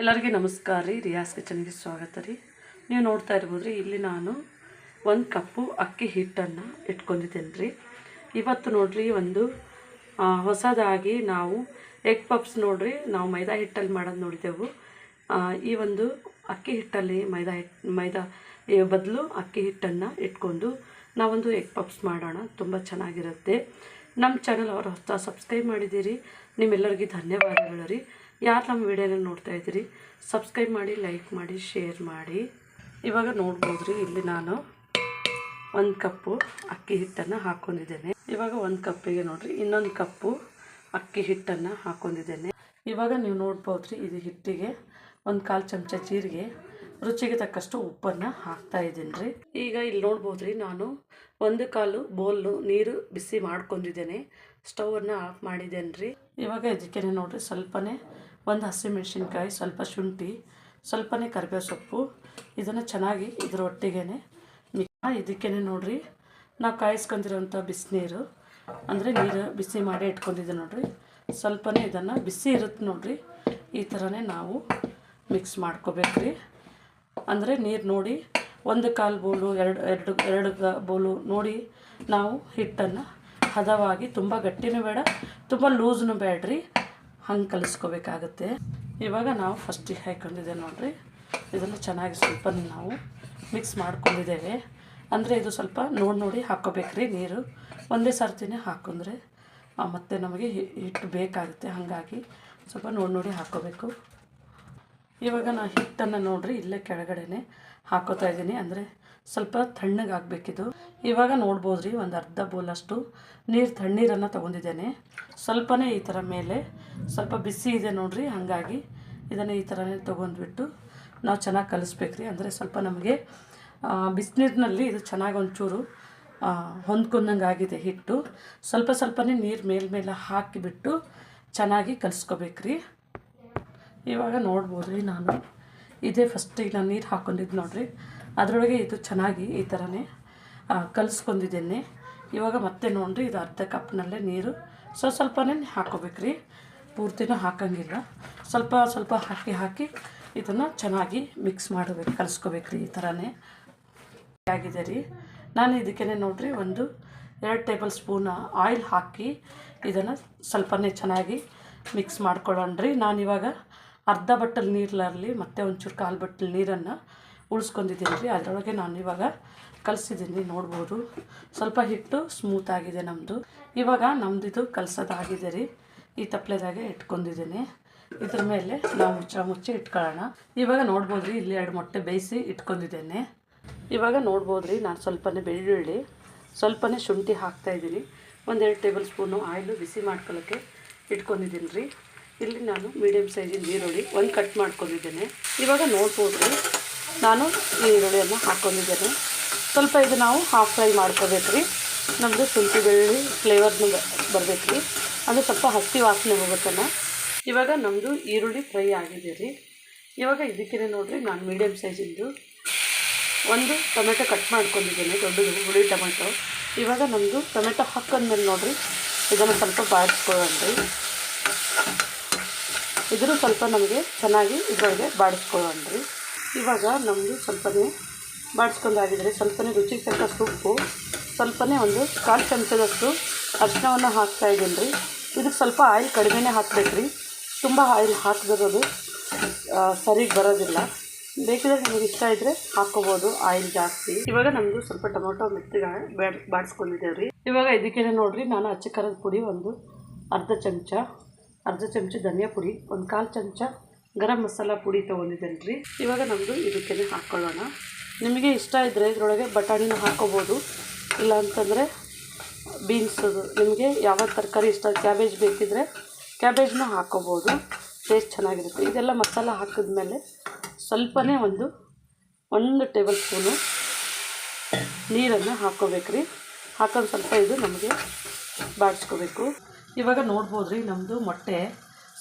ಎಲ್ಲರಿಗೂ ನಮಸ್ಕಾರ ರೀ. ರಿಯಾಸ್ ಕಿಚನ್ಗೆ ಸ್ವಾಗತ ರೀ. ನೀವು ನೋಡ್ತಾ ಇರ್ಬೋದು ರೀ ಇಲ್ಲಿ ನಾನು ಒಂದು ಕಪ್ಪು ಅಕ್ಕಿ ಹಿಟ್ಟನ್ನು ಇಟ್ಕೊಂಡಿದ್ದೇನೆ ರೀ. ಇವತ್ತು ನೋಡ್ರಿ, ಒಂದು ಹೊಸದಾಗಿ ನಾವು ಎಗ್ ಪಪ್ಸ್ ನೋಡ್ರಿ, ನಾವು ಮೈದಾ ಹಿಟ್ಟಲ್ಲಿ ಮಾಡೋದು ನೋಡಿದೆವು ಈ ಒಂದು ಅಕ್ಕಿ ಹಿಟ್ಟಲ್ಲಿ ಮೈದಾ ಹಿಟ್ಟು ಮೈದಾ ಬದಲು ಅಕ್ಕಿ ಹಿಟ್ಟನ್ನು ಇಟ್ಕೊಂಡು ನಾವೊಂದು ಎಗ್ ಪಪ್ಸ್ ಮಾಡೋಣ. ತುಂಬ ಚೆನ್ನಾಗಿರುತ್ತೆ. ನಮ್ಮ ಚಾನಲ್ ಅವರು ಹೊಸ ಸಬ್ಸ್ಕ್ರೈಬ್ ಮಾಡಿದ್ದೀರಿ. ನಿಮ್ಮೆಲ್ಲರಿಗೂ ಧನ್ಯವಾದಗಳು ರೀ. ಯಾರು ನಮ್ಮ ವಿಡಿಯೋನ ನೋಡ್ತಾ ಇದ್ದೀರಿ? ಸಬ್ಸ್ಕ್ರೈಬ್ ಮಾಡಿ ಲೈಕ್ ಮಾಡಿ ಶೇರ್ ಮಾಡಿ. ಇವಾಗ ನೋಡ್ಬೋದು ರೀ ಇಲ್ಲಿ ನಾನು ಒಂದು ಕಪ್ಪು ಅಕ್ಕಿ ಹಿಟ್ಟನ್ನು ಹಾಕ್ಕೊಂಡಿದ್ದೇನೆ ಇವಾಗ ಒಂದು ಕಪ್ಪಿಗೆ ನೋಡಿರಿ, ಇನ್ನೊಂದು ಕಪ್ಪು ಅಕ್ಕಿ ಹಿಟ್ಟನ್ನು ಹಾಕ್ಕೊಂಡಿದ್ದೇನೆ ಇವಾಗ ನೀವು ನೋಡ್ಬೋದು ರೀ ಇದು ಹಿಟ್ಟಿಗೆ ಒಂದು ಕಾಲು ಚಮಚ ಜೀರಿಗೆ ರುಚಿಗೆ ತಕ್ಕಷ್ಟು ಉಪ್ಪನ್ನು ಹಾಕ್ತಾ ಇದ್ದೀನಿ ರೀ. ಈಗ ಇಲ್ಲಿ ನೋಡ್ಬೋದು ರೀ, ನಾನು ಒಂದು ಕಾಲು ಬೋಲು ನೀರು ಬಿಸಿ ಮಾಡ್ಕೊಂಡಿದ್ದೇನೆ. ಸ್ಟವನ್ನು ಆಫ್ ಮಾಡಿದ್ದೇನೆ ರೀ. ಇವಾಗ ಇದಕ್ಕೆ ನೋಡ್ರಿ, ಸ್ವಲ್ಪನೇ ಒಂದು ಹಸಿಮೆಣಸಿನ್ಕಾಯಿ, ಸ್ವಲ್ಪ ಶುಂಠಿ, ಸ್ವಲ್ಪನೇ ಕರಿಬೇವು ಸೊಪ್ಪು ಇದನ್ನು ಚೆನ್ನಾಗಿ ಇದ್ರ ಒಟ್ಟಿಗೆ ಮಿಕ್ಸ್ ಇದಕ್ಕೇ ನೋಡ್ರಿ, ನಾವು ಕಾಯಿಸ್ಕೊಂಡಿರೋಂಥ ಬಿಸಿನೀರು, ಅಂದರೆ ನೀರು ಬಿಸಿ ಮಾಡಿ ಇಟ್ಕೊಂಡಿದ್ದೆ ನೋಡ್ರಿ. ಸ್ವಲ್ಪನೇ ಇದನ್ನು ಬಿಸಿ ಇರುತ್ತೆ ನೋಡ್ರಿ, ಈ ಥರನೇ ನಾವು ಮಿಕ್ಸ್ ಮಾಡ್ಕೋಬೇಕ್ರಿ. ಅಂದರೆ ನೀರು ನೋಡಿ ಒಂದು ಕಾಲು ಬೋಲು, ಎರಡು ಎರಡು ಎರಡು ಬೋಲು ನೋಡಿ ನಾವು ಹಿಟ್ಟನ್ನು ಹದವಾಗಿ ತುಂಬ ಗಟ್ಟಿನೂ ಬೇಡ, ತುಂಬ ಲೂಸ್ನು ಬೇಡ್ರಿ. ಹಂಗೆ ಕಲಿಸ್ಕೋಬೇಕಾಗತ್ತೆ. ಇವಾಗ ನಾವು ಫಸ್ಟಿಗೆ ಹಾಕೊಂಡಿದ್ದೆ ನೋಡಿರಿ. ಇದನ್ನು ಚೆನ್ನಾಗಿ ಸ್ವಲ್ಪ ನಾವು ಮಿಕ್ಸ್ ಮಾಡ್ಕೊಂಡಿದ್ದೇವೆ. ಅಂದರೆ ಇದು ಸ್ವಲ್ಪ ನೋಡಿ ನೋಡಿ ಹಾಕೋಬೇಕ್ರಿ ನೀರು. ಒಂದೇ ಸರ್ತಿನೇ ಹಾಕೊಂಡ್ರೆ ಮತ್ತು ನಮಗೆ ಹಿಟ್ಟು ಬೇಕಾಗುತ್ತೆ. ಹಾಗಾಗಿ ಸ್ವಲ್ಪ ನೋಡಿ ನೋಡಿ ಹಾಕ್ಕೋಬೇಕು. ಇವಾಗ ನಾನು ಹಿಟ್ಟನ್ನು ನೋಡ್ರಿ, ಇಲ್ಲೇ ಕೆಳಗಡೆನೆ ಹಾಕೋತಾ ಇದ್ದೀನಿ. ಅಂದರೆ ಸ್ವಲ್ಪ ತಣ್ಣಗೆ ಆಗಬೇಕಿದು. ಇವಾಗ ನೋಡ್ಬೋದು ರೀ ಒಂದು ಅರ್ಧ ಬೋಲಷ್ಟು ನೀರು, ತಣ್ಣೀರನ್ನು ತೊಗೊಂಡಿದ್ದೇನೆ. ಸ್ವಲ್ಪನೇ ಈ ಥರ ಮೇಲೆ, ಸ್ವಲ್ಪ ಬಿಸಿ ಇದೆ ನೋಡ್ರಿ, ಹಾಗಾಗಿ ಇದನ್ನು ಈ ಥರನೇ ತೊಗೊಂಡ್ಬಿಟ್ಟು ನಾವು ಚೆನ್ನಾಗಿ ಕಲಿಸ್ಬೇಕ್ರಿ. ಅಂದರೆ ಸ್ವಲ್ಪ ನಮಗೆ ಬಿಸಿನೀರಿನಲ್ಲಿ ಇದು ಚೆನ್ನಾಗಿ ಒಂಚೂರು ಹೊಂದ್ಕೊಂಡಂಗೆ ಆಗಿದೆ ಹಿಟ್ಟು. ಸ್ವಲ್ಪ ಸ್ವಲ್ಪನೇ ನೀರು ಮೇಲ್ಮೇಲೆ ಹಾಕಿಬಿಟ್ಟು ಚೆನ್ನಾಗಿ ಕಲಿಸ್ಕೋಬೇಕ್ರಿ. ಇವಾಗ ನೋಡ್ಬೋದು ರೀ ನಾನು. ಇದೇ ಫಸ್ಟಿಗೆ ನಾನು ನೀರು ಹಾಕ್ಕೊಂಡಿದ್ದು ನೋಡಿರಿ. ಅದರೊಳಗೆ ಇದು ಚೆನ್ನಾಗಿ ಈ ಥರನೇ ಕಲಿಸ್ಕೊಂಡಿದ್ದೇನೆ. ಇವಾಗ ಮತ್ತೆ ನೋಡ್ರಿ ಇದು ಅರ್ಧ ಕಪ್ನಲ್ಲೇ ನೀರು ಸ್ವಲ್ಪ ಸ್ವಲ್ಪನೇ ಹಾಕ್ಕೋಬೇಕ್ರಿ ಪೂರ್ತಿನೂ ಹಾಕಂಗಿಲ್ಲ. ಸ್ವಲ್ಪ ಸ್ವಲ್ಪ ಹಾಕಿ ಹಾಕಿ ಇದನ್ನು ಚೆನ್ನಾಗಿ ಮಿಕ್ಸ್ ಮಾಡಬೇಕು ಕಲಿಸ್ಕೋಬೇಕ್ರಿ ಈ ಥರನೇ ಆಗಿದೆ ರೀ. ನಾನು ಇದಕ್ಕೇ ನೋಡ್ರಿ ಒಂದು ಎರಡು ಟೇಬಲ್ ಸ್ಪೂನ್ ಆಯಿಲ್ ಹಾಕಿ ಇದನ್ನು ಸ್ವಲ್ಪನೇ ಚೆನ್ನಾಗಿ ಮಿಕ್ಸ್ ಮಾಡ್ಕೊಳ್ಳೋಣ್ರಿ. ನಾನಿವಾಗ ಅರ್ಧ ಬಟ್ಟಲು ನೀರಲ್ಲಿ ಮತ್ತೆ ಒಂಚೂರು ಕಾಲು ಬಟ್ಟಲು ನೀರನ್ನು ಉಳಿಸ್ಕೊಂಡಿದ್ದೀನಿ ರೀ ಅದರೊಳಗೆ ನಾನು ಇವಾಗ ಕಲಿಸಿದ್ದೀನಿ, ನೋಡ್ಬೋದು. ಸ್ವಲ್ಪ ಹಿಟ್ಟು ಸ್ಮೂತ್ ಆಗಿದೆ ನಮ್ಮದು ಇವಾಗ ನಮ್ಮದಿದು ಕಲಸೋದಾಗಿದೆ ರೀ. ಈ ತಪ್ಪಲೆದಾಗೆ ಇಟ್ಕೊಂಡಿದ್ದೀನಿ. ಇದ್ರ ಮೇಲೆ ನಾವು ಮುಚ್ಚ ಮುಚ್ಚಿ ಇಟ್ಕೊಳ್ಳೋಣ. ಇವಾಗ ನೋಡ್ಬೋದು ರೀ ಇಲ್ಲಿ ಎರಡು ಮೊಟ್ಟೆ ಬೇಯಿಸಿ ಇಟ್ಕೊಂಡಿದ್ದೇನೆ. ಇವಾಗ ನೋಡ್ಬೋದು ರೀ ನಾನು ಸ್ವಲ್ಪನೇ ಬೆಳ್ಳುಳ್ಳಿ, ಸ್ವಲ್ಪನೇ ಶುಂಠಿ ಹಾಕ್ತಾಯಿದ್ದೀನಿ ಒಂದೆರಡು ಟೇಬಲ್ ಸ್ಪೂನು ಆಯಿಲು ಬಿಸಿ ಮಾಡ್ಕೊಳ್ಳೋಕ್ಕೆ ಇಟ್ಕೊಂಡಿದ್ದೀನಿ ರೀ ಇಲ್ಲಿ ನಾನು ಮೀಡಿಯಮ್ ಸೈಜಿನ ಈರುಳ್ಳಿ ಒಂದು ಕಟ್ ಮಾಡ್ಕೊಂಡಿದ್ದೇನೆ. ಇವಾಗ ನೋಡ್ಬೋದು ನಾನು ಈರುಳ್ಳಿಯನ್ನು ಹಾಕ್ಕೊಂಡಿದ್ದೇನೆ ಸ್ವಲ್ಪ ಇದು ನಾವು ಹಾಫ್ ಫ್ರೈ ಮಾಡ್ಕೋಬೇಕು ರೀ ನಮ್ಮದು ಶುಂಠಿ ಬೆಳ್ಳಿ ಫ್ಲೇವರ್ನು ಬರಬೇಕು ರೀ ಅದು ಸ್ವಲ್ಪ ಹಸಿ ವಾಸನೆ ಹೋಗುತ್ತಲ್ಲ. ಇವಾಗ ನಮ್ಮದು ಈರುಳ್ಳಿ ಫ್ರೈ ಆಗಿದೆ ರೀ. ಇವಾಗ ಇದಕ್ಕೇ ನೋಡಿರಿ, ನಾನು ಮೀಡಿಯಮ್ ಸೈಜಿಂದು ಒಂದು ಟೊಮೆಟೊ ಕಟ್ ಮಾಡ್ಕೊಂಡಿದ್ದೇನೆ, ದೊಡ್ಡದು ಹುಳಿ ಟೊಮೆಟೊ. ಇವಾಗ ನಮ್ಮದು ಟೊಮೆಟೊ ಹಾಕೊಂಡ್ಮೇಲೆ ನೋಡಿರಿ, ಇದನ್ನು ಸ್ವಲ್ಪ ಬಾಡಿಸ್ಕೊಳ್ಳೋಣ್ರಿ ಇದ್ರೂ ಸ್ವಲ್ಪ ನಮಗೆ ಚೆನ್ನಾಗಿ ಇದರೊಳಗೆ ಬಾಡಿಸ್ಕೊಳ್ಳೋಣ್ರಿ. ಇವಾಗ ನಮ್ಮದು ಸ್ವಲ್ಪನೇ ಬಾಡಿಸ್ಕೊಂಡಾಗಿದ್ರೆ ಸ್ವಲ್ಪನೇ ರುಚಿಗೆ ತಕ್ಕಷ್ಟು ಉಪ್ಪು ಸ್ವಲ್ಪನೇ ಒಂದು ಕಾಲು ಚಮಚದಷ್ಟು ಅರಿಶಿನವನ್ನು ಹಾಕ್ತಾ ಇದ್ದೀನಿ ರೀ ಇದಕ್ಕೆ ಸ್ವಲ್ಪ ಆಯಿಲ್ ಕಡಿಮೆನೇ ಹಾಕ್ಬೇಕ್ರಿ. ತುಂಬ ಆಯಿಲ್ ಹಾಕಿದಿರೋದು ಸರಿಗೆ ಬರೋದಿಲ್ಲ. ಬೇಕಿದ್ರೆ ನಿಮಗೆ ಇಷ್ಟ ಇದ್ದರೆ ಹಾಕ್ಕೋಬೋದು, ಆಯಿಲ್ ಜಾಸ್ತಿ. ಇವಾಗ ನಮ್ಮದು ಸ್ವಲ್ಪ ಟೊಮೊಟೊ ಮೆತ್ತಗೆ ಬಾಡಿಸ್ಕೊಂಡಿದ್ದೇವೆ ರೀ ಇವಾಗ ಇದಕ್ಕೆ ನೋಡಿರಿ, ನಾನು ಅಚ್ಚ ಪುಡಿ ಒಂದು ಅರ್ಧ ಚಮಚ. ಅರ್ಧ ಚಮಚ ಧನಿಯಾ ಪುಡಿ, ಒಂದು ಕಾಲು ಚಮಚ ಗರಂ ಮಸಾಲ ಪುಡಿ ತೊಗೊಂಡಿದ್ದೇನೆ ರೀ ಇವಾಗ ನಮ್ಮದು ಇದಕ್ಕೆ ಹಾಕ್ಕೊಳ್ಳೋಣ ನಿಮಗೆ ಇಷ್ಟ ಇದ್ದರೆ ಇದರೊಳಗೆ ಬಟಾಣಿನ ಹಾಕೋಬೋದು. ಇಲ್ಲ ಅಂತಂದರೆ ಬೀನ್ಸ್ ನಿಮಗೆ ಯಾವ ತರಕಾರಿ ಇಷ್ಟ ಕ್ಯಾಬೇಜ್ ಬೇಕಿದ್ದರೆ ಕ್ಯಾಬೇಜ್ನ ಹಾಕ್ಕೋಬೋದು ಟೇಸ್ಟ್ ಚೆನ್ನಾಗಿರುತ್ತೆ. ಇದೆಲ್ಲ ಮಸಾಲ ಹಾಕಿದ್ಮೇಲೆ ಸ್ವಲ್ಪನೇ ಒಂದು ಒಂದು ಟೇಬಲ್ ಸ್ಪೂನು ನೀರನ್ನು ಹಾಕ್ಕೋಬೇಕ್ರಿ ಹಾಕೊಂಡು ಸ್ವಲ್ಪ ಇದು ನಮಗೆ ಬಾಡಿಸ್ಕೋಬೇಕು. ಇವಾಗ ನೋಡ್ಬೋದು ರೀ ನಮ್ಮದು ಮೊಟ್ಟೆ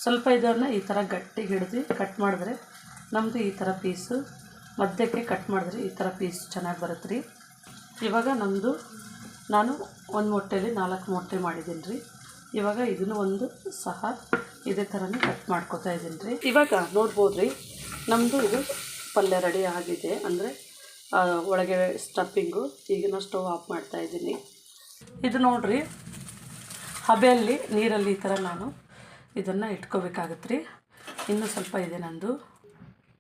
ಸ್ವಲ್ಪ ಇದನ್ನು ಈ ಥರ ಗಟ್ಟಿಗೆ ಹಿಡಿದು ಕಟ್ ಮಾಡಿದ್ರೆ ನಮ್ಮದು ಈ ಥರ ಪೀಸು ಮಧ್ಯಕ್ಕೆ ಕಟ್ ಮಾಡಿದ್ರೆ ಈ ಥರ ಪೀಸ್ ಚೆನ್ನಾಗಿ ಬರುತ್ತೆ ರೀ ಇವಾಗ ನಮ್ಮದು ನಾನು ಒಂದು ಮೊಟ್ಟೆಯಲ್ಲಿ ನಾಲ್ಕು ಮೊಟ್ಟೆ ಮಾಡಿದ್ದೀನಿ ರೀ ಇವಾಗ ಇದನ್ನು ಒಂದು ಸಹ ಇದೇ ಥರನೇ ಕಟ್ ಮಾಡ್ಕೋತಾ ಇದ್ದೀನಿ ರೀ ಇವಾಗ ನೋಡ್ಬೋದು ರೀ ನಮ್ಮದು ಇದು ಪಲ್ಯ ರೆಡಿ ಆಗಿದೆ. ಅಂದರೆ ಒಳಗೆ ಸ್ಟಫಿಂಗು ಈಗ ನಾನು ಸ್ಟವ್ ಆಫ್ ಮಾಡ್ತಾ ಇದ್ದೀನಿ. ಇದು ನೋಡ್ರಿ ಹಬೆಯಲ್ಲಿ ನೀರಲ್ಲಿ ಈ ಥರ ನಾನು ಇದನ್ನು ಇಟ್ಕೋಬೇಕಾಗತ್ತೆ ರೀ ಇನ್ನೂ ಸ್ವಲ್ಪ ಇದೆ ನಂದು.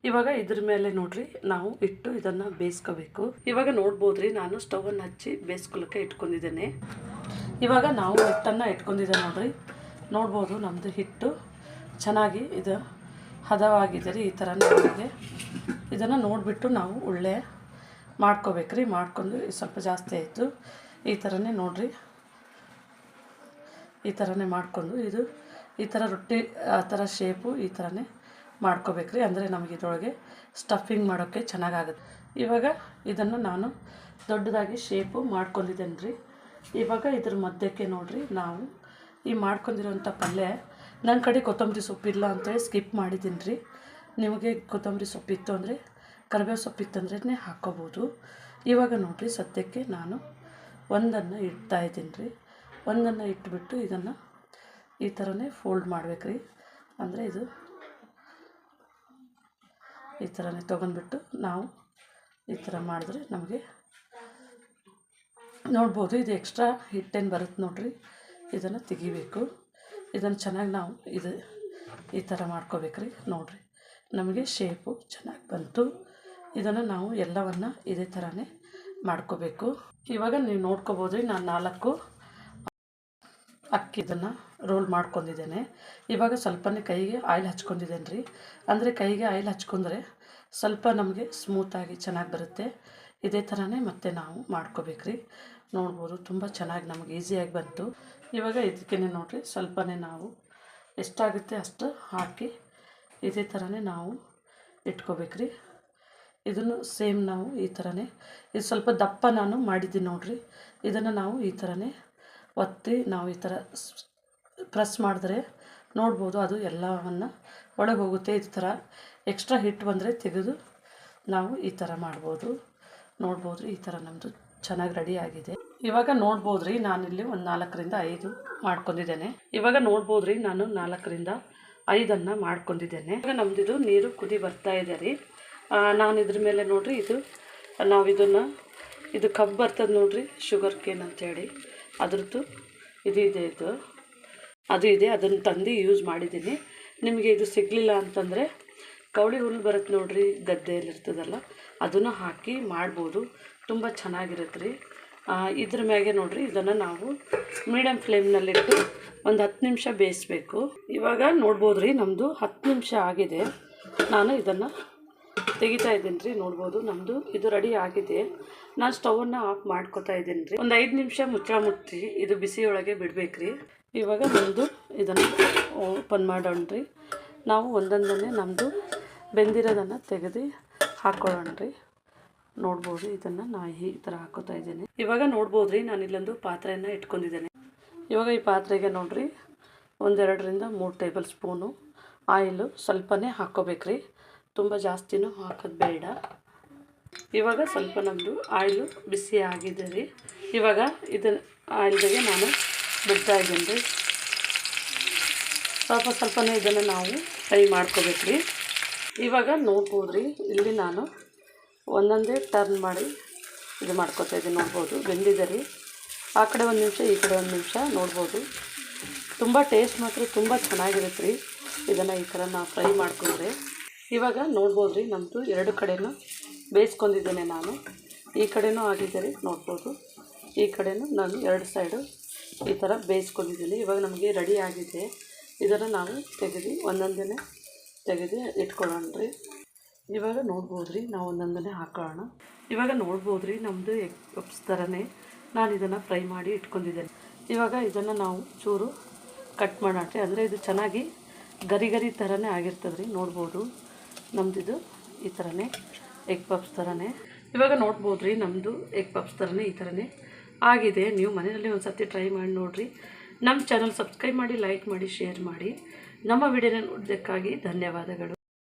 ಇವಾಗ ಇದ್ರ ಮೇಲೆ ನೋಡ್ರಿ, ನಾವು ಇಟ್ಟು ಇದನ್ನು ಬೇಯಿಸ್ಕೋಬೇಕು. ಇವಾಗ ನೋಡ್ಬೋದ್ರಿ, ನಾನು ಸ್ಟವನ್ನು ಹಚ್ಚಿ ಬೇಯಿಸ್ಕೊಳಕ್ಕೆ ಇಟ್ಕೊಂಡಿದ್ದೇನೆ. ಇವಾಗ ನಾವು ಹಿಟ್ಟನ್ನು ಇಟ್ಕೊಂಡಿದ್ದೆ ನೋಡ್ರಿ. ನೋಡ್ಬೋದು ನಮ್ಮದು ಹಿಟ್ಟು ಚೆನ್ನಾಗಿ ಇದು ಹದವಾಗಿದೆ ರೀ ಈ ಥರ ನಮಗೆ. ಇದನ್ನು ನೋಡಿಬಿಟ್ಟು ನಾವು ಒಳ್ಳೆ ಮಾಡ್ಕೋಬೇಕ್ರಿ. ಮಾಡ್ಕೊಂಡು ಸ್ವಲ್ಪ ಜಾಸ್ತಿ ಆಯಿತು. ಈ ಥರನೇ ನೋಡ್ರಿ. ಈ ಥರನೇ ಮಾಡಿಕೊಂಡು ಇದು ಈ ಥರ ರೊಟ್ಟಿ, ಆ ಥರ ಶೇಪು ಈ ಥರನೇ ಮಾಡ್ಕೋಬೇಕ್ರಿ. ಅಂದರೆ ನಮಗೆ ಇದರೊಳಗೆ ಸ್ಟಫಿಂಗ್ ಮಾಡೋಕ್ಕೆ ಚೆನ್ನಾಗಾಗುತ್ತೆ. ಇವಾಗ ಇದನ್ನು ನಾನು ದೊಡ್ಡದಾಗಿ ಶೇಪು ಮಾಡ್ಕೊಂಡಿದ್ದೇನೆ ರೀ ಇವಾಗ ಇದ್ರ ಮಧ್ಯಕ್ಕೆ ನೋಡಿರಿ, ನಾವು ಈ ಮಾಡ್ಕೊಂಡಿರೋಂಥ ಪಲ್ಯ ನನ್ನ ಕಡೆ ಕೊತ್ತಂಬರಿ ಸೊಪ್ಪಿಲ್ಲ ಅಂತೇಳಿ ಸ್ಕಿಪ್ ಮಾಡಿದ್ದೀನಿ ರೀ ನಿಮಗೆ ಕೊತ್ತಂಬರಿ ಸೊಪ್ಪಿತ್ತು ಅಂದರೆ, ಕರಿಬೇವು ಸೊಪ್ಪಿತ್ತು ಅಂದ್ರೆ ಹಾಕ್ಕೋಬೋದು ಇವಾಗ ನೋಡಿರಿ, ಸದ್ಯಕ್ಕೆ ನಾನು ಒಂದನ್ನು ಇಡ್ತಾ ಇದ್ದೀನಿ ರೀ ಒಂದನ್ನು ಇಟ್ಬಿಟ್ಟು ಇದನ್ನು ಈ ಥರನೇ ಫೋಲ್ಡ್ ಮಾಡ್ಬೇಕು ರೀ ಅಂದರೆ ಇದು ಈ ಥರನೇ ತೊಗೊಂಡ್ಬಿಟ್ಟು ನಾವು ಈ ಥರ ಮಾಡಿದ್ರೆ ನಮಗೆ ನೋಡ್ಬೋದು, ಇದು ಎಕ್ಸ್ಟ್ರಾ ಹಿಟ್ಟೇನು ಬರುತ್ತೆ ನೋಡ್ರಿ. ಇದನ್ನು ತೆಗಿಬೇಕು. ಇದನ್ನು ಚೆನ್ನಾಗಿ ನಾವು ಇದು ಈ ಥರ ಮಾಡ್ಕೋಬೇಕ್ರಿ ನೋಡಿರಿ. ನಮಗೆ ಶೇಪು ಚೆನ್ನಾಗಿ ಬಂತು. ಇದನ್ನು ನಾವು ಎಲ್ಲವನ್ನು ಇದೇ ಥರನೇ ಮಾಡ್ಕೋಬೇಕು. ಇವಾಗ ನೀವು ನೋಡ್ಕೋಬೋದು ನಾನು ನಾಲ್ಕು ಅಕ್ಕಿ ಇದನ್ನು ರೋಲ್ ಮಾಡ್ಕೊಂಡಿದ್ದೇನೆ. ಇವಾಗ ಸ್ವಲ್ಪನೇ ಕೈಗೆ ಆಯಿಲ್ ಹಚ್ಕೊಂಡಿದ್ದೇನೆ ರೀ. ಅಂದರೆ ಕೈಗೆ ಆಯಿಲ್ ಹಚ್ಕೊಂಡ್ರೆ ಸ್ವಲ್ಪ ನಮಗೆ ಸ್ಮೂತಾಗಿ ಚೆನ್ನಾಗಿ ಬರುತ್ತೆ. ಇದೇ ಥರನೇ ಮತ್ತೆ ನಾವು ಮಾಡ್ಕೋಬೇಕ್ರಿ ನೋಡ್ಬೋದು, ತುಂಬ ಚೆನ್ನಾಗಿ ನಮಗೆ ಈಸಿಯಾಗಿ ಬಂತು. ಇವಾಗ ಇದಕ್ಕೆ ನೋಡಿರಿ, ಸ್ವಲ್ಪನೇ ನಾವು ಎಷ್ಟಾಗುತ್ತೆ ಅಷ್ಟು ಹಾಕಿ ಇದೇ ಥರನೇ ನಾವು ಇಟ್ಕೋಬೇಕ್ರಿ ಇದನ್ನು ಸೇಮ್ ನಾವು ಈ ಥರನೇ, ಇದು ಸ್ವಲ್ಪ ದಪ್ಪ ನಾನು ಮಾಡಿದ್ದೀನಿ ನೋಡಿರಿ. ಇದನ್ನು ನಾವು ಈ ಥರನೇ ಒತ್ತಿ ನಾವು ಈ ಥರ ಪ್ರೆಸ್ ಮಾಡಿದ್ರೆ ನೋಡ್ಬೋದು ಅದು ಎಲ್ಲವನ್ನು ಒಳಗೆ ಹೋಗುತ್ತೆ. ಈ ಥರ ಎಕ್ಸ್ಟ್ರಾ ಹಿಟ್ಟು ಬಂದರೆ ತೆಗೆದು ನಾವು ಈ ಥರ ಮಾಡ್ಬೋದು. ನೋಡ್ಬೋದು ಈ ಥರ ನಮ್ಮದು ಚೆನ್ನಾಗಿ ರೆಡಿ ಆಗಿದೆ. ಇವಾಗ ನೋಡ್ಬೋದ್ರಿ ನಾನಿಲ್ಲಿ ಒಂದು ನಾಲ್ಕರಿಂದ ಐದು ಮಾಡ್ಕೊಂಡಿದ್ದೇನೆ. ಇವಾಗ ನೋಡ್ಬೋದ್ರಿ ನಾನು ನಾಲ್ಕರಿಂದ ಐದನ್ನು ಮಾಡ್ಕೊಂಡಿದ್ದೇನೆ. ಇವಾಗ ನಮ್ಮದಿದು ನೀರು ಕುದಿ ಬರ್ತಾ ಇದೆ ರೀ. ನಾನು ಇದ್ರ ಮೇಲೆ ನೋಡ್ರಿ, ಇದು ನಾವು ಇದನ್ನು, ಇದು ಕಬ್ಬು ಬರ್ತದೆ ನೋಡ್ರಿ, ಶುಗರ್ ಕೇನ್ ಅಂತೇಳಿ. ಅದ್ರದ್ದು ಇದು ಇದೆ ಇದು. ಅದು ಇದೆ, ಅದನ್ನು ತಂದು ಯೂಸ್ ಮಾಡಿದ್ದೀನಿ. ನಿಮಗೆ ಇದು ಸಿಗಲಿಲ್ಲ ಅಂತಂದರೆ ಕವಳಿ ಹುಲ್ಲು ಬರುತ್ತೆ ನೋಡ್ರಿ ಗದ್ದೆಯಲ್ಲಿರ್ತದಲ್ಲ ಅದನ್ನು ಹಾಕಿ ಮಾಡ್ಬೋದು. ತುಂಬ ಚೆನ್ನಾಗಿರುತ್ತೆ ರೀ. ಇದ್ರ ಮ್ಯಾಗೆ ನೋಡ್ರಿ, ಇದನ್ನು ನಾವು ಮೀಡಿಯಮ್ ಫ್ಲೇಮ್ನಲ್ಲಿಟ್ಟು ಒಂದು ಹತ್ತು ನಿಮಿಷ ಬೇಯಿಸ್ಬೇಕು. ಇವಾಗ ನೋಡ್ಬೋದು ರೀ ನಮ್ಮದು ಹತ್ತು ನಿಮಿಷ ಆಗಿದೆ. ನಾನು ಇದನ್ನು ತೆಗಿತಾ ಇದ್ದೀನಿ ರೀ ನೋಡ್ಬೋದು. ನಮ್ಮದು ಇದು ರೆಡಿ ಆಗಿದೆ. ನಾನು ಸ್ಟವನ್ನು ಆಫ್ ಮಾಡ್ಕೊತಾ ಇದ್ದೀನಿ ರೀ ಒಂದು ಐದು ನಿಮಿಷ ಮುಚ್ಚಳ ಮುಚ್ಚಿ ಇದು ಬಿಸಿಯೊಳಗೆ ಬಿಡ್ಬೇಕು ರೀ ಇವಾಗ ನಮ್ಮದು ಇದನ್ನು ಓಪನ್ ಮಾಡೋಣ ರೀ ನಾವು ಒಂದೊಂದನ್ನೇ ನಮ್ಮದು ಬೆಂದಿರೋದನ್ನು ತೆಗೆದು ಹಾಕ್ಕೊಳ್ಳೋಣ ರೀ ನೋಡ್ಬೋದು ಇದನ್ನು ನಾ ಈ ಥರ ಹಾಕೋತಾ ಇದ್ದೀನಿ. ಇವಾಗ ನೋಡ್ಬೋದು ರೀ ನಾನು ಇಲ್ಲೊಂದು ಪಾತ್ರೆಯನ್ನು ಇಟ್ಕೊಂಡಿದ್ದೇನೆ. ಇವಾಗ ಈ ಪಾತ್ರೆಗೆ ನೋಡಿರಿ, ಒಂದೆರಡರಿಂದ ಮೂರು ಟೇಬಲ್ ಸ್ಪೂನು ಆಯಿಲು ಸ್ವಲ್ಪನೇ ಹಾಕ್ಕೋಬೇಕ್ರಿ. ತುಂಬ ಜಾಸ್ತಿನೂ ಹಾಕೋದು ಬೇಡ. ಇವಾಗ ಸ್ವಲ್ಪ ನಮ್ಮದು ಆಯಿಲು ಬಿಸಿ ಆಗಿದೆ ರೀ. ಇವಾಗ ಇದನ್ನು ಆಯಿಲ್ದಾಗೆ ನಾನು ಬಿಡ್ತಾ ಇದ್ದೀನಿ ರೀ. ಸ್ವಲ್ಪ ಸ್ವಲ್ಪನೇ ಇದನ್ನು ನಾವು ಫ್ರೈ ಮಾಡ್ಕೋಬೇಕ್ರಿ ಇವಾಗ ನೋಡ್ಬೋದು ರೀ, ಇಲ್ಲಿ ನಾನು ಒಂದೊಂದೇ ಟರ್ನ್ ಮಾಡಿ ಇದು ಮಾಡ್ಕೊತಾ ಇದ್ದೀನಿ ನೋಡ್ಬೋದು, ಬೆಂದಿದೆ ರೀ. ಆ ಕಡೆ ಒಂದು ನಿಮಿಷ, ಈ ಕಡೆ ಒಂದು ನಿಮಿಷ ನೋಡ್ಬೋದು. ತುಂಬ ಟೇಸ್ಟ್ ಮಾತ್ರ ತುಂಬ ಚೆನ್ನಾಗಿರುತ್ತೆ ರೀ. ಇದನ್ನು ಈ ಥರ ನಾವು ಫ್ರೈ ಮಾಡ್ಕೊಂಡ್ರೆ. ಇವಾಗ ನೋಡ್ಬೋದು ರೀ ನಮ್ಮದು ಎರಡು ಕಡೆನೂ ಬೇಯಿಸ್ಕೊಂಡಿದ್ದೇನೆ ನಾನು. ಈ ಕಡೆನೂ ರೀ ನೋಡ್ಬೋದು. ಈ ಕಡೆನೂ ನಾನು ಎರಡು ಸೈಡು ಈ ಥರ ಬೇಯಿಸ್ಕೊಂಡಿದ್ದೀನಿ ಇವಾಗ ನಮಗೆ ರೆಡಿ ಆಗಿದೆ. ಇದನ್ನು ನಾವು ತೆಗೆದು ಒಂದೊಂದೇ ತೆಗೆದು ಇಟ್ಕೊಳ್ಳೋಣ ರೀ ಇವಾಗ ನೋಡ್ಬೋದು ರೀ ನಾವು ಒಂದೊಂದನ್ನೇ ಹಾಕೊಳ್ಳೋಣ ಇವಾಗ ನೋಡ್ಬೋದು ರೀ ನಮ್ಮದು ಎಗ್ ಪಪ್ಸ್ ಥರನೇ ನಾನು ಇದನ್ನು ಫ್ರೈ ಮಾಡಿ ಇಟ್ಕೊಂಡಿದ್ದೇನೆ. ಇವಾಗ ಇದನ್ನು ನಾವು ಚೂರು ಕಟ್ ಮಾಡೋಣ. ಅಂದರೆ ಇದು ಚೆನ್ನಾಗಿ ಗರಿ ಗರಿ ಥರನೇ ಆಗಿರ್ತದೆ ರೀ ನೋಡ್ಬೋದು. ನಮ್ಮದಿದು ಈ ಥರನೇ ಎಗ್ ಪಪ್ಸ್ ಥರನೇ ಇವಾಗ ನೋಡ್ಬೋದು ರೀ ನಮ್ಮದು ಎಗ್ ಪಪ್ಸ್ ಥರನೇ ಈ ಥರನೇ ಆಗಿದೆ, ನೀವು ಮನೆಯಲ್ಲಿ ಒಂದು ಸರ್ತಿ ಟ್ರೈ ಮಾಡಿ ನೋಡಿರಿ. ನಮ್ಮ ಚಾನಲ್ ಸಬ್ಸ್ಕ್ರೈಬ್ ಮಾಡಿ, ಲೈಕ್ ಮಾಡಿ, ಶೇರ್ ಮಾಡಿ. ನಮ್ಮ ವಿಡಿಯೋನ ನೋಡೋದಕ್ಕಾಗಿ ಧನ್ಯವಾದಗಳು.